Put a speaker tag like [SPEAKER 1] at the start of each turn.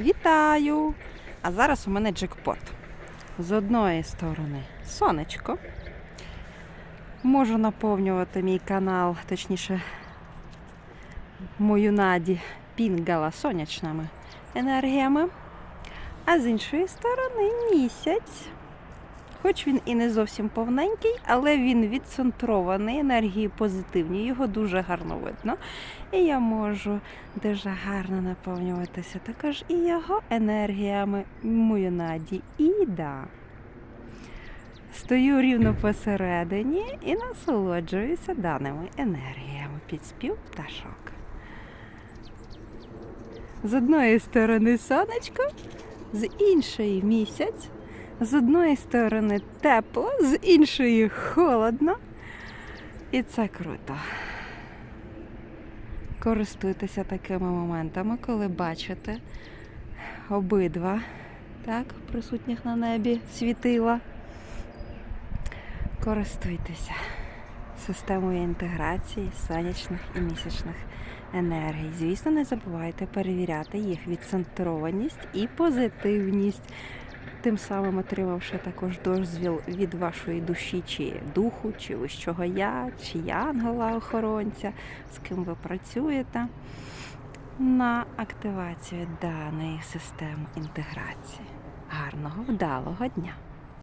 [SPEAKER 1] Вітаю! А зараз у мене джекпот. З одної сторони сонечко. Можу наповнювати мій канал, точніше, мою наді пінгала сонячними енергіями. А з іншої сторони місяць. Хоч він і не зовсім повненький, але він відцентрований, енергії позитивні, його дуже гарно видно. І я можу дуже гарно наповнюватися також і його енергіями мою наді. І да. Стою рівно посередині і насолоджуюся даними енергіями під спів пташок. З одної сторони сонечко, з іншої місяць, з одної сторони тепло, з іншої холодно. І це круто. Користуйтеся такими моментами, коли бачите обидва так, присутніх на небі світила. Користуйтеся системою інтеграції сонячних і місячних енергій. Звісно, не забувайте перевіряти їх відцентрованість і позитивність, тим самим отримавши також дозвіл від вашої душі чи духу, чи вищого я, чи янгола-охоронця, з ким ви працюєте, на активацію даної системи інтеграції. Гарного, вдалого дня!